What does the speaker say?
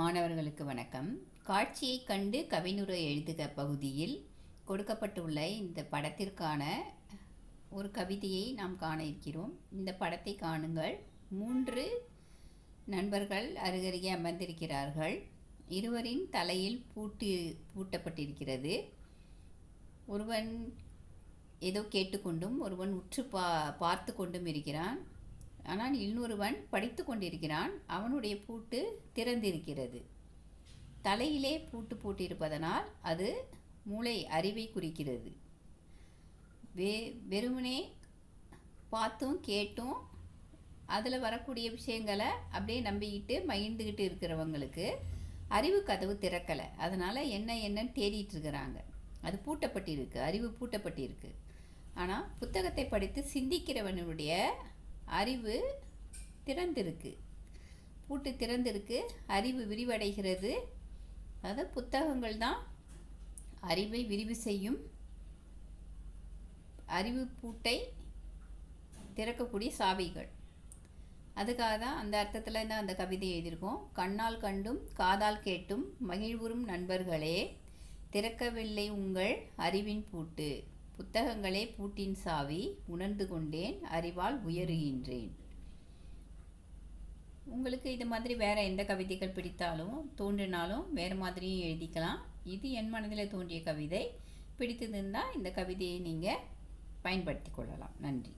மாணவர்களுக்கு வணக்கம். காட்சியை கண்டு கவினுரை எழுதுக பகுதியில் கொடுக்கப்பட்டுள்ள இந்த படத்திற்கான ஒரு கவிதையை நாம் காண இருக்கிறோம். இந்த படத்தை காணுங்கள். மூன்று நண்பர்கள் அருகருகே அமர்ந்திருக்கிறார்கள். இருவரின் தலையில் பூட்டு பூட்டப்பட்டிருக்கிறது. ஒருவன் ஏதோ கேட்டுக்கொண்டும் ஒருவன் உற்று பா பார்த்து கொண்டும் இருக்கிறான். ஆனால் இன்னொருவன் படித்து கொண்டிருக்கிறான் அவனுடைய பூட்டு திறந்திருக்கிறது. தலையிலே பூட்டு பூட்டியிருப்பதனால் அது மூளை அறிவை குறிக்கிறது. வே வெறுமனே பார்த்தும் கேட்டும் அதில் வரக்கூடிய விஷயங்களை அப்படியே நம்பிக்கிட்டு மகிழ்ந்துக்கிட்டு இருக்கிறவங்களுக்கு அறிவு கதவு திறக்கலை. அதனால் என்ன என்னன்னு தேடிட்டு இருக்கிறாங்க. அது பூட்டப்பட்டிருக்கு அறிவு பூட்டப்பட்டிருக்கு. ஆனால் புத்தகத்தை படித்து சிந்திக்கிறவனுடைய அறிவு திறந்திருக்கு. பூட்டு திறந்திருக்கு அறிவு விரிவடைகிறது. அதாவது புத்தகங்கள் தான் அறிவை விரிவு செய்யும். அறிவு பூட்டை திறக்கக்கூடிய சாவிகள். அதுக்காக தான் அந்த அர்த்தத்தில் தான் அந்த கவிதை எழுதியிருக்கோம். கண்ணால் கண்டும் காதால் கேட்டும் மகிழ்வுறும் நண்பர்களே திறக்கவில்லை உங்கள் அறிவின் பூட்டு. புத்தகங்களே பூட்டின் சாவி உணர்ந்து கொண்டேன் அறிவால் உயருகின்றேன். உங்களுக்கு இது மாதிரி வேறு எந்த கவிதைகள் பிடித்தாலும் தோன்றினாலும் வேறு மாதிரியும் எழுதிக்கலாம். இது என் மனதில் தோன்றிய கவிதை. பிடித்ததுன்னா இந்த கவிதையை நீங்கள் பயன்படுத்தி கொள்ளலாம். நன்றி.